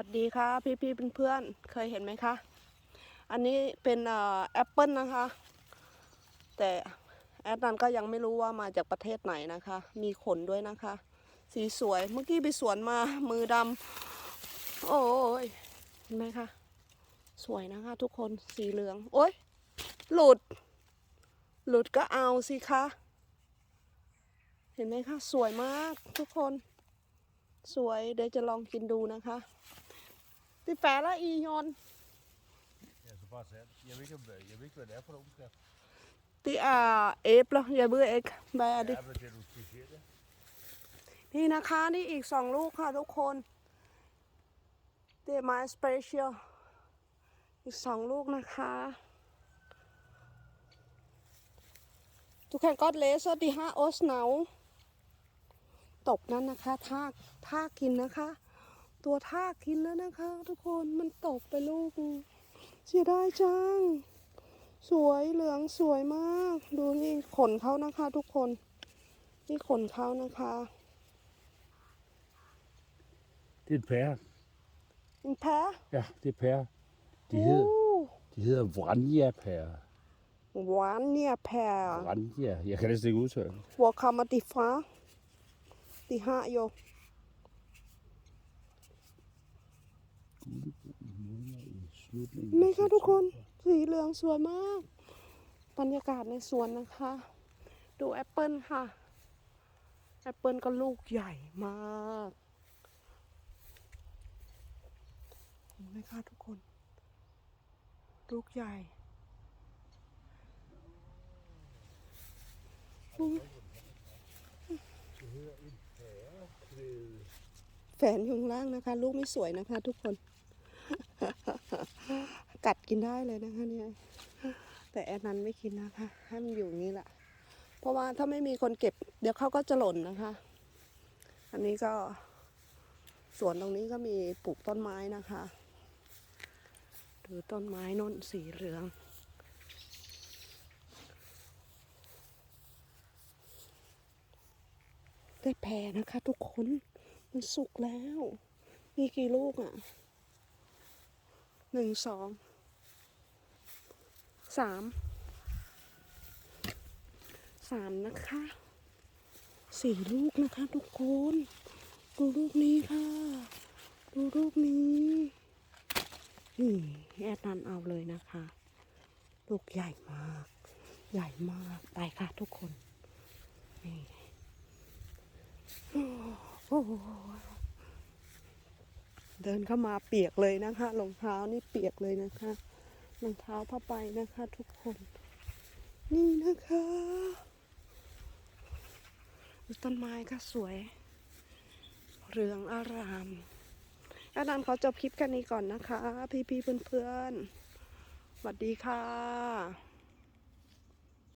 วัสดีค่ะพี่พี่ๆเพื่อนๆเคยเห็นไหมคะ อันนี้เป็นแอปเปิลนะคะ แต่แอดนันก็ยังไม่รู้ว่ามาจากประเทศไหนนะคะ มีขนด้วยนะคะ สีสวยเมื่อกี้ไปสวนมามือดำโอ้ยเห็นไหมคะ สวยนะคะทุกคนสีเหลือง โอ้ยหลุด หลุดก็เอาสิคะ เห็นไหมคะ สวยมากทุกคนสวยเดี๋ยวจะลองกินดูนะคะ ที่แฝละอียอน Ja, så bare sat. Jeg ved ikke, om, jeg ved ikke hvad det er for nogle der. ที่อ่าเอฟเหรออย่าเบื่อเอกแบดิ Ja, men det er du specielle. นี่นะคะนี่อีกสองลูกค่ะทุกคน เดมาสเปเชียลอีกสองลูกนะคะ ทุกคนก็เลสดีห้าโอสเนาตกนั่นนะคะทากทากกินนะคะ ตัวทากกินแล้วนะคะ ทุกคนมันตกไปลูก เสียดายจัง สวยเหลืองสวยมาก ดูนี่ขนเขานะคะ ทุกคน นี่ขนเขานะคะ Det er et pære. เป็นแพ้ Ja, det er pære. De, โอ้ hedder, de hedder Vranja-pære. หวานเนี่ยแพ้ Vranja. Jeg kan næsten ikke udtale det. หัวคำมาติ ฟ้าติห้าโย Slutningen. ไม่ค่ะทุกคนสีเหลืองสวยมาก บรรยากาศในสวนนะคะ ดูแอปเปิลค่ะ แอปเปิลก็ลูกใหญ่มากเห็นไหมคะทุกคน ลูกใหญ่แฝนอยู่ข้างล่างนะคะ ลูกไม่สวยนะคะทุกคน กัดกินได้เลยนะคะเนี่ย แต่แอนนันไม่กินนะคะให้มันอยู่งนี้แหละ เพราะว่าถ้าไม่มีคนเก็บ เดี๋ยวเขาก็จะหล่นนะคะ อันนี้ก็สวนตรงนี้ก็มีปลูกต้นไม้นะคะดูต้นไม้นนสีเหลืองได้แพรนะคะ ทุกคน มันสุกแล้ว มีกี่ลูกอะ หนึ่งสองสามสามนะคะสี่ลูกนะคะทุกคนดูลูกนี้ค่ะ ดูลูกนี้นี่แอดนันเอาเลยนะคะ ลูกใหญ่มาก ใหญ่มากไปค่ะทุกคนนี่โอ้โห เดินเข้ามาเปียกเลยนะคะรองเท้านี่เปียกเลยนะคะรองเท้าผ้าใบนะคะ ทุกคน นี่นะคะต้นไม้ก็สวย เรืองอารามอาจารย์ขอจบคลิปแค่นี้ก่อนนะคะ พี่ๆเพื่อนๆสวัสดีค่ะ